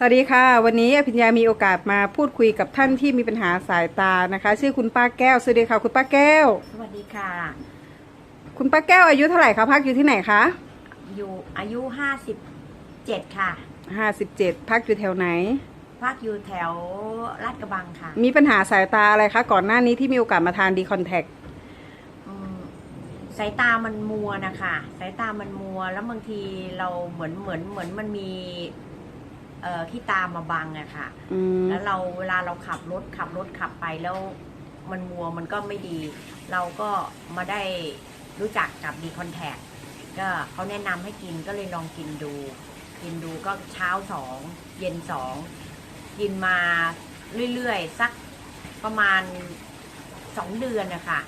สวัสดีค่ะ วันนี้อภิญญามีโอกาสมาพูดคุยกับท่านที่มีปัญหาสายตานะคะ ชื่อคุณป้าแก้วสวัสดีค่ะ คุณป้าแก้ว สวัสดีค่ะ คุณป้าแก้วอายุเท่าไหร่คะพักอยู่ที่ไหนคะอยู่อายุห้าสิบเจ็ดค่ะห้าสิบเจ็ดพักอยู่แถวไหนพักอยู่แถวลาดกระบังค่ะ มีปัญหาสายตาอะไรคะก่อนหน้านี้ที่มีโอกาสมาทานดีคอนแทคอืมสายตามันมัวนะคะสายตามันมัวแล้วบางทีเราเหมือนเหมือนเหมือนมันมี เอ่อขี้ตามาบังอะค่ะ อืมแล้วเราเวลาเราขับรถขับรถขับไปแล้วมันมัวมันก็ไม่ดี เราก็มาได้รู้จักกับดีคอนแทคก็เขาแนะนำให้กินก็เลยลองกินดู กินดูก็เช้าสองเย็นสองกินมาเรื่อยๆ สักประมาณสองเดือนนะคะ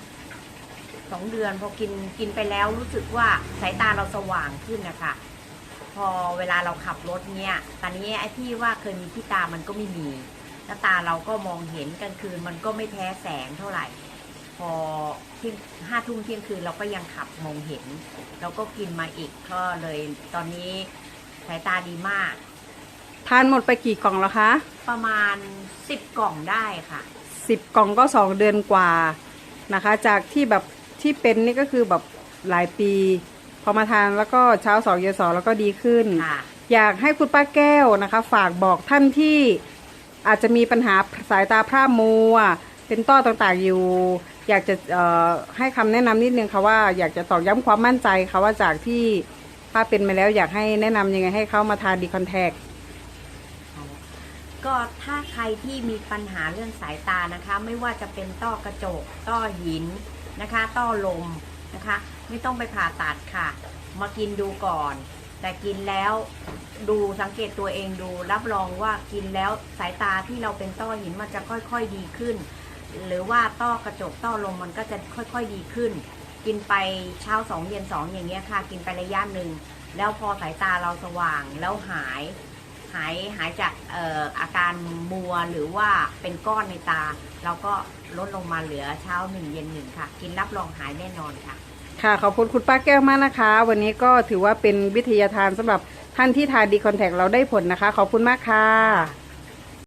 สองเดือนพอกินกินไปแล้วรู้สึกว่าสายตาเราสว่างขึ้นนะคะ พอเวลาเราขับรถเนี่ยตอนนี้ไอ้ที่ว่าเคยมีที่ตามันก็ไม่มีหน้าตาเราก็มองเห็นกลางคืนมันก็ไม่แพ้แสงเท่าไหร่ พอเที่ยงห้าทุ่มเที่ยงคืนเราก็ยังขับมองเห็น เราก็กินมาอีกก็เลยตอนนี้สายตาดีมาก ทานหมดไปกี่กล่องแล้วคะ ประมาณสิบกล่องได้ค่ะ สิบกล่องก็สองเดือนกว่านะคะ จากที่แบบที่เป็นนี่ก็คือแบบหลายปี พอมาทานแล้วก็เช้าสองเย็นสองแล้วก็ดีขึ้น ค่ะ อยากให้คุณป้าแก้วนะคะ ฝากบอกท่านที่อาจจะมีปัญหาสายตาพร่ามัว เป็นต้อต่างๆอยู่ อยากจะเอ่อให้คำแนะนำนิดนึงค่ะว่าอยากจะตอกย้ำความมั่นใจค่ะว่าจากที่ป้าเป็นมาแล้วอยากให้แนะนำยังไงให้เขามาทานดีคอนแทค ก็ถ้าใครที่มีปัญหาเรื่องสายตานะคะ ไม่ว่าจะเป็นต้อกระจก ต้อหินนะคะ ต้อลม นะคะ ไม่ต้องไปผ่าตัดค่ะ มากินดูก่อน แต่กินแล้วดูสังเกตตัวเองดู รับรองว่ากินแล้วสายตาที่เราเป็นต้อหินมันจะค่อยๆดีขึ้น หรือว่าต้อกระจกต้อลมมันก็จะค่อยๆดีขึ้น กินไปเช้าสองเย็นสองอย่างเงี้ยค่ะ กินไประยะหนึ่งแล้วพอสายตาเราสว่างแล้วหาย หายหายจากอออาการมัวหรือว่าเป็นก้อนในตา เราก็ลดลงมาเหลือเช้าหนึ่งเย็นหนึ่งค่ะ กินรับรองหายแน่นอนค่ะ ค่ะขอบคุณคุณป้าแก้วมากนะคะ วันนี้ก็ถือว่าเป็นวิทยาทานสำหรับท่านที่ทานดีคอนแทคเราได้ผลนะคะ ขอบคุณมากค่ะ